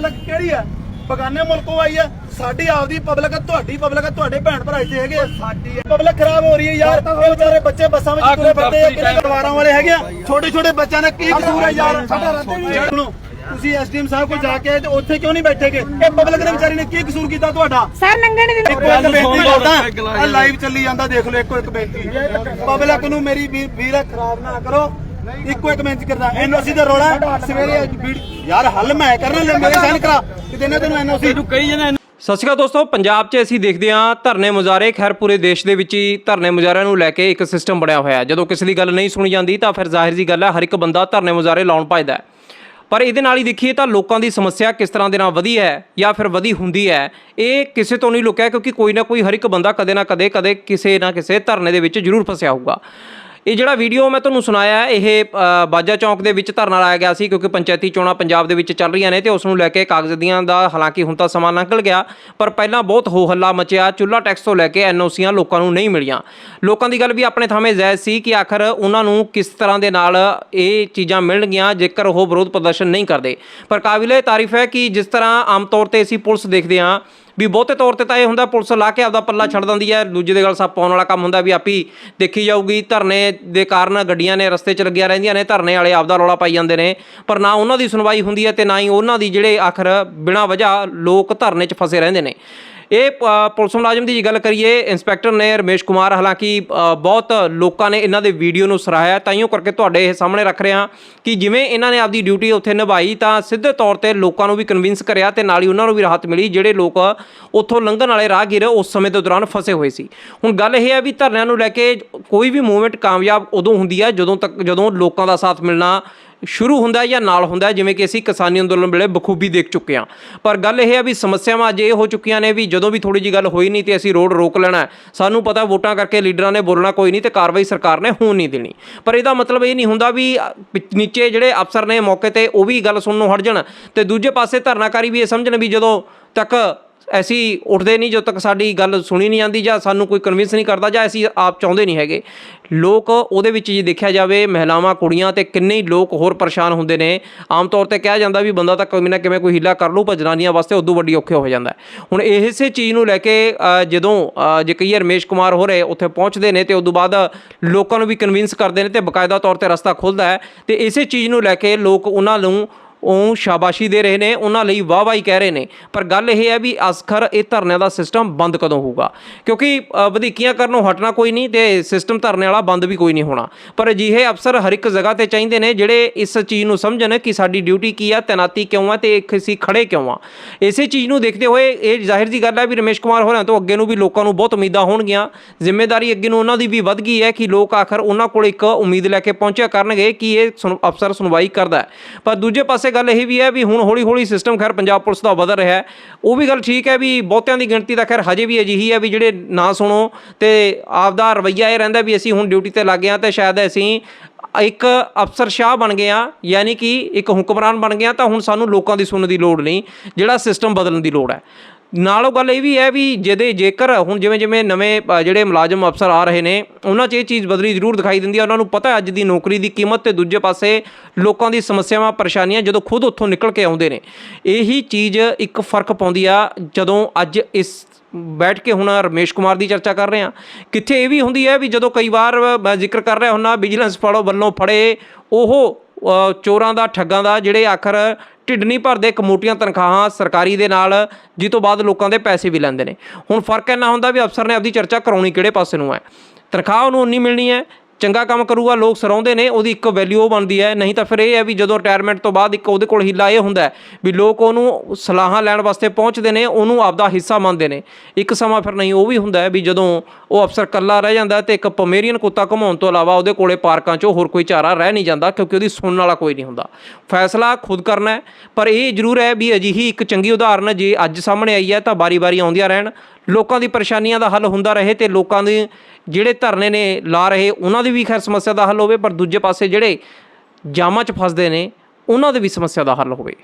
Public ਕਿਹੜੀ ਆ? ਬਗਾਨੇ ਮੁਲਕੋਂ ਆਈ ਆ। ਸਾਡੀ ਆਪਦੀ ਪਬਲਿਕ ਤੁਹਾਡੀ ਪਬਲਿਕ ਤੁਹਾਡੇ ਭੈਣ ਭਰਾ ਇੱਥੇ ਹੈਗੇ ਆ। ਸਾਡੀ ਪਬਲਿਕ ਖਰਾਬ ਹੋ ਰਹੀ ਹੈ ਯਾਰ। ਇਹ ਵਿਚਾਰੇ ਬੱਚੇ ਬੱਸਾਂ ਵਿੱਚ ਤੁਰੇ ਫਿਰਦੇ ਆ ਕਿਹੜੇ ਪਰਿਵਾਰਾਂ ਵਾਲੇ ਹੈਗੇ ਆ? ਛੋਟੇ ਛੋਟੇ ਬੱਚਿਆਂ ਦਾ ਕੀ ਕਸੂਰ ਹੈ ਯਾਰ? ਸੁਣੋ ਤੁਸੀਂ ਐਸਡੀਐਮ ਸਾਹਿਬ ਕੋਲ ਜਾ ਕੇ ਆਏ ਤੇ ਉੱਥੇ ਕਿਉਂ ਨਹੀਂ ਬੈਠੇਗੇ? ਇਹ ਪਬਲਿਕ ਨੇ ਵਿਚਾਰੀ ਨੇ ਕੀ ਕਸੂਰ ਕੀਤਾ ਤੁਹਾਡਾ? ਸਰ ਨੰਗੇ ਨਹੀਂ ਦਿੰਦੇ। ਇੱਕੋ ਇੱਕ ਬੇਨਤੀ ਕਰਦਾ। ਆ ਲਾਈਵ ਚੱਲੀ ਜਾਂਦਾ ਦੇਖ ਲਓ ਇੱਕੋ ਇੱਕ ਬੇਨਤੀ। ਪਬਲਿਕ ਨੂੰ ਮੇਰੀ ਵੀਰ ਖਰਾਬ ਨਾ ਕਰੋ। ਇੱਕੋ ਇੱਕ ਬੇਨਤੀ ਕਰਦਾ ਐਨਓਸੀ ਦਾ ਰੋਲਾ ਸਵੇਰੇ ਯਾਰ ਹੱਲ ਮੈਂ ਕਰਨਾ, ਲੈ ਮੇਰੇ ਸਾਈਨ ਕਰਾ ਕਿਤੇ ਨਾ ਤੈਨੂੰ ਐਨਓਸੀ ਸਤਿ ਸ਼੍ਰੀ ਅਕਾਲ ਦੋਸਤੋ, ਪੰਜਾਬ 'ਚ ਅਸੀਂ ਦੇਖਦੇ ਹਾਂ ਧਰਨੇ ਮੁਜ਼ਾਹਰੇ, ਖੈਰ ਪੂਰੇ ਦੇਸ਼ ਦੇ ਵਿੱਚ ਹੀ ਧਰਨੇ ਮੁਜ਼ਾਹਰਿਆਂ ਨੂੰ ਲੈ ਕੇ ਇੱਕ ਸਿਸਟਮ ਬਣਿਆ ਹੋਇਆ ਜਦੋਂ ਕਿਸੇ ਦੀ ਗੱਲ ਨਹੀਂ ਸੁਣੀ ਜਾਂਦੀ, ਤਾਂ ਫਿਰ ਜ਼ਾਹਿਰ ਜੀ ਗੱਲ ਹੈ, ਹਰ ਇੱਕ ਬੰਦਾ ਧਰਨੇ ਮੁਜ਼ਾਹਰੇ ਲਾਉਣ ਭੱਜਦਾ ਹੈ। ਪਰ ਇਹਦੇ ਨਾਲ ਹੀ ਦੇਖੀਏ ਤਾਂ ਲੋਕਾਂ ਦੀ ਸਮੱਸਿਆ ਕਿਸ ਤਰ੍ਹਾਂ ਦੇ ਨਾਲ ਵਧੀ ਹੈ ਜਾਂ ਫਿਰ ਵਧੀ ਹੁੰਦੀ ਹੈ, ਇਹ ਕਿਸੇ ਤੋਂ ਨਹੀਂ ਲੁਕਿਆ, ਕਿਉਂਕਿ ਕੋਈ ਨਾ ਕੋਈ ਹਰ ਇੱਕ ਬੰਦਾ ਕਦੇ ਨਾ ਕਦੇ ਕਦੇ ਕਿਸੇ ਨਾ ਕਿਸੇ ਧਰਨੇ ਦੇ ਵਿੱਚ ਜ਼ਰੂਰ ਫਸਿਆ ਹੋਊਗਾ। ਇਹ ਜਿਹੜਾ ਵੀਡੀਓ ਮੈਂ ਤੁਹਾਨੂੰ ਸੁਣਾਇਆ ਇਹ ਬਾਜਾ ਚੌਂਕ ਦੇ ਵਿੱਚ ਧਰਨਾ ਲਾਇਆ ਗਿਆ ਸੀ ਕਿਉਂਕਿ ਪੰਚਾਇਤੀ ਚੋਣਾਂ ਪੰਜਾਬ ਦੇ ਵਿੱਚ ਚੱਲ ਰਹੀਆਂ ਨੇ ਤੇ ਉਸ ਨੂੰ ਲੈ ਕੇ ਕਾਗਜ਼ ਦੀਆਂ ਦਾ ਹਾਲਾਂਕਿ ਹੁਣ ਤਾਂ ਸਮਾਂ ਲੰਘ ਗਿਆ, ਪਰ ਪਹਿਲਾਂ ਬਹੁਤ ਹੋ ਹੱਲਾ ਮਚਿਆ ਚੁੱਲਾ ਟੈਕਸ ਤੋਂ ਲੈ ਕੇ ਐਨਓਸੀਆਂ ਲੋਕਾਂ ਨੂੰ ਨਹੀਂ ਮਿਲੀਆਂ। ਲੋਕਾਂ ਦੀ ਗੱਲ ਵੀ ਆਪਣੇ ਥਾਵੇਂ ਜਾਇਜ਼ ਸੀ ਕਿ ਆਖਰ ਉਹਨਾਂ ਨੂੰ ਕਿਸ ਤਰ੍ਹਾਂ ਦੇ ਨਾਲ ਇਹ ਚੀਜ਼ਾਂ ਮਿਲਣਗੀਆਂ ਜੇਕਰ ਉਹ ਵਿਰੋਧ ਪ੍ਰਦਰਸ਼ਨ ਨਹੀਂ ਕਰਦੇ। ਪਰ ਕਾਬਿਲੇ ਤਾਰੀਫ ਹੈ ਕਿ ਜਿਸ ਤਰ੍ਹਾਂ ਆਮ ਤੌਰ ਤੇ ਅਸੀਂ ਪੁਲਿਸ ਦੇਖਦੇ ਹਾਂ ਵੀ ਬਹੁਤੇ ਤੌਰ ਤੇ ਤਾਂ ਇਹ ਹੁੰਦਾ ਪੁਲਿਸ ਲਾ ਕੇ ਆਪਦਾ ਪੱਲਾ ਛੱਡ ਦਿੰਦੀ ਹੈ, ਦੂਜੇ ਦੇ ਗੱਲ ਸਭ ਪਾਉਣ ਵਾਲਾ ਕੰਮ ਹੁੰਦਾ ਵੀ ਆਪੀ ਦੇਖੀ ਜਾਊਗੀ, ਧਰਨੇ ਦੇ ਕਾਰਨ ਗੱਡੀਆਂ ਨੇ ਰਸਤੇ 'ਚ ਲੱਗੀਆਂ ਰਹਿੰਦੀਆਂ ਨੇ, ਧਰਨੇ ਵਾਲੇ ਆਪਦਾ ਰੌਲਾ ਪਾਈ ਜਾਂਦੇ ਨੇ, ਪਰ ਨਾ ਉਹਨਾਂ ਦੀ ਸੁਣਵਾਈ ਹੁੰਦੀ ਹੈ ਤੇ ਨਾ ਹੀ ਉਹਨਾਂ ਦੀ ਜਿਹੜੇ ਆਖਰ ਬਿਨਾਂ ਵਜ੍ਹਾ ਲੋਕ ਧਰਨੇ 'ਚ ਫਸੇ ਰਹਿੰਦੇ ਨੇ। ਇਹ ਪੁਲਿਸ ਮੁਲਾਜ਼ਮ ਦੀ ਜੇ ਗੱਲ ਕਰੀਏ, ਇੰਸਪੈਕਟਰ ਨੇ ਰਮੇਸ਼ ਕੁਮਾਰ, ਹਾਲਾਂਕਿ ਬਹੁਤ ਲੋਕਾਂ ਨੇ ਇਹਨਾਂ ਦੇ ਵੀਡੀਓ ਨੂੰ ਸਰਾਹਿਆ ਤਾਈਓ ਕਰਕੇ ਤੁਹਾਡੇ ਇਹ ਸਾਹਮਣੇ ਰੱਖ ਰਿਹਾ ਕਿ ਜਿਵੇਂ ਇਹਨਾਂ ਨੇ ਆਪਦੀ ਡਿਊਟੀ ਉੱਥੇ ਨਿਭਾਈ, ਤਾਂ ਸਿੱਧੇ ਤੌਰ ਤੇ ਲੋਕਾਂ ਨੂੰ ਵੀ ਕਨਵਿੰਸ ਕਰਿਆ ਤੇ ਨਾਲ ਹੀ ਉਹਨਾਂ ਨੂੰ ਵੀ ਰਾਹਤ ਮਿਲੀ, ਜਿਹੜੇ ਲੋਕ ਉੱਥੋਂ ਲੰਘਣ ਵਾਲੇ ਰਾਹਗੀਰ ਉਸ ਸਮੇਂ ਦੇ ਦੌਰਾਨ ਫਸੇ ਹੋਏ ਸੀ। ਹੁਣ ਗੱਲ ਇਹ ਹੈ ਵੀ ਧਰਨਿਆਂ ਨੂੰ ਲੈ ਕੇ ਕੋਈ ਵੀ ਮੂਵਮੈਂਟ ਕਾਮਯਾਬ ਉਦੋਂ ਹੁੰਦੀ ਹੈ, ਜਦੋਂ ਤੱਕ, ਜਦੋਂ ਲੋਕਾਂ ਦਾ ਸਾਥ ਮਿਲਣਾ ਸ਼ੁਰੂ ਹੁੰਦਾ ਜਾਂ ਨਾਲ ਹੁੰਦਾ ਜਿਵੇਂ ਕਿ ਅਸੀਂ ਕਿਸਾਨੀ ਅੰਦੋਲਨ ਵੇਲੇ ਬਖੂਬੀ ਦੇਖ ਚੁੱਕੇ ਹਾਂ। ਪਰ ਗੱਲ ਇਹ ਹੈ ਵੀ ਸਮੱਸਿਆਵਾਂ ਅੱਜ ਇਹ ਹੋ ਚੁੱਕੀਆਂ ਨੇ ਵੀ ਜਦੋਂ ਵੀ ਥੋੜੀ ਜੀ ਗੱਲ ਹੋਈ ਨਹੀਂ ਤੇ ਅਸੀਂ ਰੋਡ ਰੋਕ ਲੈਣਾ ਸਾਨੂੰ ਪਤਾ ਵੋਟਾਂ ਕਰਕੇ ਲੀਡਰਾਂ ਨੇ ਬੋਲਣਾ ਕੋਈ ਨਹੀਂ ਤੇ ਕਾਰਵਾਈ ਸਰਕਾਰ ਨੇ ਹੋਣ ਨਹੀਂ ਦੇਣੀ। ਪਰ ਇਹਦਾ ਮਤਲਬ ਇਹ ਨਹੀਂ ਹੁੰਦਾ ਵੀ ਅ, ਪਿ- ਨੀਚੇ ਜਿਹੜੇ ਅਫਸਰ ਨੇ ਮੌਕੇ ਤੇ ਉਹ ਵੀ ਗੱਲ ਸੁਣਨੋਂ ਹਟ ਜਾਣ ਤੇ ਦੂਜੇ ਪਾਸੇ ਧਰਨਾਕਾਰੀ ਵੀ ਇਹ ਸਮਝਣ ਵੀ ਜਦੋਂ ਤੱਕ ਅਸੀਂ ਉੱਠਦੇ ਨਹੀਂ ਜਦੋਂ ਤੱਕ ਸਾਡੀ ਗੱਲ ਸੁਣੀ ਨਹੀਂ ਜਾਂਦੀ ਜਾਂ ਸਾਨੂੰ ਕੋਈ ਕਨਵਿੰਸ ਨਹੀਂ ਕਰਦਾ ਜਾਂ ਅਸੀਂ ਆਪ ਚਾਹੁੰਦੇ ਨਹੀਂ ਹੈਗੇ। ਲੋਕ ਉਹਦੇ ਵਿੱਚ ਜੇ ਦੇਖਿਆ ਜਾਵੇ ਮਹਿਲਾਵਾਂ ਕੁੜੀਆਂ ਤੇ ਕਿੰਨੇ ਹੀ ਲੋਕ ਹੋਰ ਪਰੇਸ਼ਾਨ ਹੁੰਦੇ ਨੇ। ਆਮ ਤੌਰ ਤੇ ਕਿਹਾ ਜਾਂਦਾ ਵੀ ਬੰਦਾ ਤਾਂ ਕਿਵੇਂ ਨਾ ਕਿਵੇਂ ਕੋਈ ਹੀਲਾ ਕਰ ਲੂ ਪਰ ਜਨਾਨੀਆਂ ਵਾਸਤੇ ਉਦੋਂ ਵੱਡੀ ਔਖੇ ਹੋ ਜਾਂਦਾ। ਹੁਣ ਇਸੇ ਚੀਜ਼ ਨੂੰ ਲੈ ਕੇ ਜਦੋਂ ਅ, ਜੇ ਕਈ ਰਮੇਸ਼ ਕੁਮਾਰ ਹੋ ਰਹੇ ਉੱਥੇ ਪਹੁੰਚਦੇ ਨੇ ਤੇ ਉਦੋਂ ਬਾਅਦ ਲੋਕਾਂ ਨੂੰ ਵੀ ਕਨਵਿੰਸ ਕਰਦੇ ਨੇ ਤੇ ਬਕਾਇਦਾ ਤੌਰ ਤੇ ਰਸਤਾ ਖੁੱਲਦਾ ਹੈ। ਤੇ ਇਸੇ ਚੀਜ਼ ਨੂੰ ਲੈ ਕੇ ਲੋਕ ਉਹਨਾਂ ਨੂੰ ਉਹ ਸ਼ਾਬਾਸ਼ੀ ਦੇ ਰਹੇ ਨੇ ਉਹਨਾਂ ਲਈ ਵਾਹ ਵਾਹੀ ਕਹਿ ਰਹੇ ਨੇ। ਪਰ ਗੱਲ ਇਹ ਹੈ ਵੀ ਅਸਖਰ ਇਹ ਧਰਨਿਆਂ ਦਾ ਸਿਸਟਮ ਬੰਦ ਕਦੋਂ ਹੋਊਗਾ? ਕਿਉਂਕਿ ਅ, ਵਧੀਕੀਆਂ ਕਰਨੋਂ ਹਟਣਾ ਕੋਈ ਨਹੀਂ ਤੇ ਸਿਸਟਮ ਧਰਨੇ ਵਾਲਾ ਬੰਦ ਵੀ ਕੋਈ ਨਹੀਂ ਹੋਣਾ। ਪਰ ਅਜਿਹੇ ਅਫਸਰ ਹਰ ਇੱਕ ਜਗ੍ਹਾ ਤੇ ਚਾਹੀਦੇ ਨੇ ਜਿਹੜੇ ਇਸ ਚੀਜ਼ ਨੂੰ ਸਮਝਣ ਕਿ ਸਾਡੀ ਡਿਊਟੀ ਕੀ ਆ ਤੈਨਾਤੀ ਕਿਉਂ ਆ ਤੇ ਇੱਕ ਅਸੀਂ ਖੜੇ ਕਿਉਂ ਆ। ਇਸੇ ਚੀਜ਼ ਨੂੰ ਦੇਖਦੇ ਹੋਏ ਇਹ ਜ਼ਾਹਿਰ ਜੀ ਗੱਲ ਹੈ ਵੀ ਰਮੇਸ਼ ਕੁਮਾਰ ਹੋਰਾਂ ਤੋਂ ਅੱਗੇ ਨੂੰ ਵੀ ਲੋਕਾਂ ਨੂੰ ਬਹੁਤ ਉਮੀਦਾਂ ਹੋਣਗੀਆਂ। ਜ਼ਿੰਮੇਵਾਰੀ ਅੱਗੇ ਨੂੰ ਉਹਨਾਂ ਦੀ ਵੀ ਵੱਧ ਗਈ ਹੈ ਕਿ ਲੋਕ ਆਖਰ ਉਹਨਾਂ ਕੋਲ ਇੱਕ ਉਮੀਦ ਲੈ ਕੇ ਪਹੁੰਚਿਆ ਕਰਨਗੇ ਕਿ ਇਹ ਸੁਣ- ਅਫਸਰ ਸੁਣਵਾਈ ਕਰਦਾ ਪਰ ਦੂਜੇ ਪਾਸੇ ਗੱਲ ਇਹ ਵੀ ਹੈ ਵੀ ਹੁਣ ਹੌਲੀ ਹੌਲੀ ਸਿਸਟਮ ਖੈਰ ਪੰਜਾਬ ਪੁਲਿਸ ਦਾ ਵਧ ਰਿਹਾ ਹੈ। ਉਹ ਵੀ ਗੱਲ ਠੀਕ ਹੈ ਵੀ ਬਹੁਤਿਆਂ ਦੀ ਗਿਣਤੀ ਤਾਂ ਖੈਰ ਹਜੇ ਵੀ ਅਜਿਹੀ ਹੈ ਵੀ ਜਿਹੜੇ ਨਾ ਸੁਣੋ ਤੇ ਆਪਦਾ ਰਵਈਆ ਇਹ ਰਹਿੰਦਾ ਵੀ ਅਸੀਂ ਹੁਣ ਡਿਊਟੀ ਤੇ ਲੱਗ ਗਏ ਹਾਂ ਤੇ ਸ਼ਾਇਦ ਅਸੀਂ ਇੱਕ ਅਫਸਰ ਸ਼ਾਹ ਬਣ ਗਏ ਆ ਯਾਨੀ ਕਿ ਇੱਕ ਹੁਕਮਰਾਨ ਬਣ ਗਏ ਆ ਤਾਂ ਹੁਣ ਸਾਨੂੰ ਲੋਕਾਂ ਦੀ ਸੁਣਨ ਦੀ ਲੋੜ ਨਹੀਂ, ਜਿਹੜਾ ਸਿਸਟਮ ਬਦਲਣ ਦੀ ਲੋੜ ਹੈ। ਨਾਲੋਂ ਗੱਲ ਇਹ ਵੀ ਹੈ ਵੀ ਜਿਹਦੇ ਜੇਕਰ ਹੁਣ ਜਿਵੇਂ ਜਿਵੇਂ ਨਵੇਂ ਜਿਹੜੇ ਮੁਲਾਜ਼ਮ ਅਫਸਰ ਆ ਰਹੇ ਨੇ, ਉਹਨਾਂ 'ਚ ਇਹ ਚੀਜ਼ ਬਦਲੀ ਜ਼ਰੂਰ ਦਿਖਾਈ ਦਿੰਦੀ ਹੈ। ਉਹਨਾਂ ਨੂੰ ਪਤਾ ਅੱਜ ਦੀ ਨੌਕਰੀ ਦੀ ਕੀਮਤ ਤੇ ਦੂਜੇ ਪਾਸੇ ਲੋਕਾਂ ਦੀ ਸਮੱਸਿਆਵਾਂ, ਪਰੇਸ਼ਾਨੀਆਂ ਜਦੋਂ ਖੁਦ ਉੱਥੋਂ ਨਿਕਲ ਕੇ ਆਉਂਦੇ ਨੇ, ਇਹੀ ਚੀਜ਼ ਇੱਕ ਫ਼ਰਕ ਪਾਉਂਦੀ ਆ ਜਦੋਂ ਅੱਜ ਇਸ ਬੈਠ ਕੇ ਹੁਣ ਰਮੇਸ਼ ਕੁਮਾਰ ਦੀ ਚਰਚਾ ਕਰ ਰਹੇ ਹਾਂ। ਕਿੱਥੇ ਇਹ ਵੀ ਹੁੰਦੀ ਹੈ ਵੀ ਜਦੋਂ ਕਈ ਵਾਰ ਮੈਂ ਜ਼ਿਕਰ ਕਰ ਰਿਹਾ ਹੁੰਨਾ ਵਿਜੀਲੈਂਸ ਫੜੋ ਵੱਲੋਂ ਫੜੇ ਉਹ ਚੋਰਾਂ ਦਾ, ਠੱਗਾਂ ਦਾ, ਜਿਹੜੇ ਆਖਰ ਢਿੱਡ ਨਹੀਂ ਭਰਦੇ ਕਮੋਟੀਆਂ ਤਨਖਾਹਾਂ ਸਰਕਾਰੀ ਦੇ ਨਾਲ ਜਿਸ ਤੋਂ ਬਾਅਦ ਲੋਕਾਂ ਦੇ ਪੈਸੇ ਵੀ ਲੈਂਦੇ ਨੇ। ਹੁਣ ਫ਼ਰਕ ਇੰਨਾ ਹੁੰਦਾ ਵੀ ਅਫਸਰ ਨੇ ਆਪਦੀ ਚਰਚਾ ਕਰਾਉਣੀ ਕਿਹੜੇ ਪਾਸੇ ਨੂੰ ਹੈ? ਤਨਖਾਹ ਉਹਨੂੰ ਉਨੀ ਮਿਲਣੀ ਹੈ ਚੰਗਾ ਕੰਮ ਕਰੂਗਾ, ਲੋਕ ਸਰਾਉਂਦੇ ਨੇ, ਉਹਦੀ ਇੱਕ ਵੈਲਿਊ ਬਣਦੀ ਹੈ। ਨਹੀਂ ਤਾਂ ਫਿਰ ਇਹ ਹੈ ਵੀ ਜਦੋਂ ਰਿਟਾਇਰਮੈਂਟ ਤੋਂ ਬਾਅਦ ਇੱਕ ਉਹਦੇ ਕੋਲ ਹੀਲਾ ਇਹ ਹੁੰਦਾ ਵੀ ਲੋਕ ਉਹਨੂੰ ਸਲਾਹਾਂ ਲੈਣ ਵਾਸਤੇ ਪਹੁੰਚਦੇ ਨੇ, ਉਹਨੂੰ ਆਪਦਾ ਹਿੱਸਾ ਮੰਨਦੇ ਨੇ। ਇੱਕ ਸਮਾਂ ਫਿਰ ਨਹੀਂ, ਉਹ ਵੀ ਹੁੰਦਾ ਵੀ ਜਦੋਂ ਉਹ ਅਫਸਰ ਕੱਲਾ ਰਹਿ ਜਾਂਦਾ ਤੇ ਇੱਕ ਪਮੇਰੀਅਨ ਕੁੱਤਾ ਘਮਾਉਣ ਤੋਂ ਇਲਾਵਾ ਉਹਦੇ ਕੋਲੇ ਪਾਰਕਾਂ 'ਚੋਂ ਹੋਰ ਕੋਈ ਚਾਰਾ ਰਹਿ ਨਹੀਂ ਜਾਂਦਾ, ਕਿਉਂਕਿ ਉਹਦੀ ਸੁਣਨ ਵਾਲਾ ਕੋਈ ਨਹੀਂ ਹੁੰਦਾ। ਫੈਸਲਾ ਖੁਦ ਕਰਨਾ ਹੈ, ਪਰ ਇਹ ਜ਼ਰੂਰ ਹੈ ਵੀ ਅਜਿਹੀ ਇੱਕ ਚੰਗੀ ਉਦਾਹਰਨ ਜੇ ਅੱਜ ਸਾਹਮਣੇ ਆਈ ਹੈ ਤਾਂ ਬਾਰੀ-ਬਾਰੀ ਆਉਂਦੀਆਂ ਰਹਿਣ। ਲੋਕਾਂ ਦੀ ਪਰੇਸ਼ਾਨੀਆਂ ਦਾ ਹੱਲ ਹੁੰਦਾ ਰਹੇ ਤੇ ਲੋਕਾਂ ਦੇ ਜਿਹੜੇ ਧਰਨੇ ਨੇ ਲਾ ਰਹੇ, ਉਹਨਾਂ ਦੀ ਵੀ ਖੈਰ ਸਮੱਸਿਆ ਦਾ ਹੱਲ ਹੋਵੇ, ਪਰ ਦੂਜੇ ਪਾਸੇ ਜਿਹੜੇ ਜਾਮਾਂ 'ਚ ਫਸਦੇ ਨੇ, ਉਹਨਾਂ ਦੀ ਵੀ ਸਮੱਸਿਆ ਦਾ ਹੱਲ ਹੋਵੇ।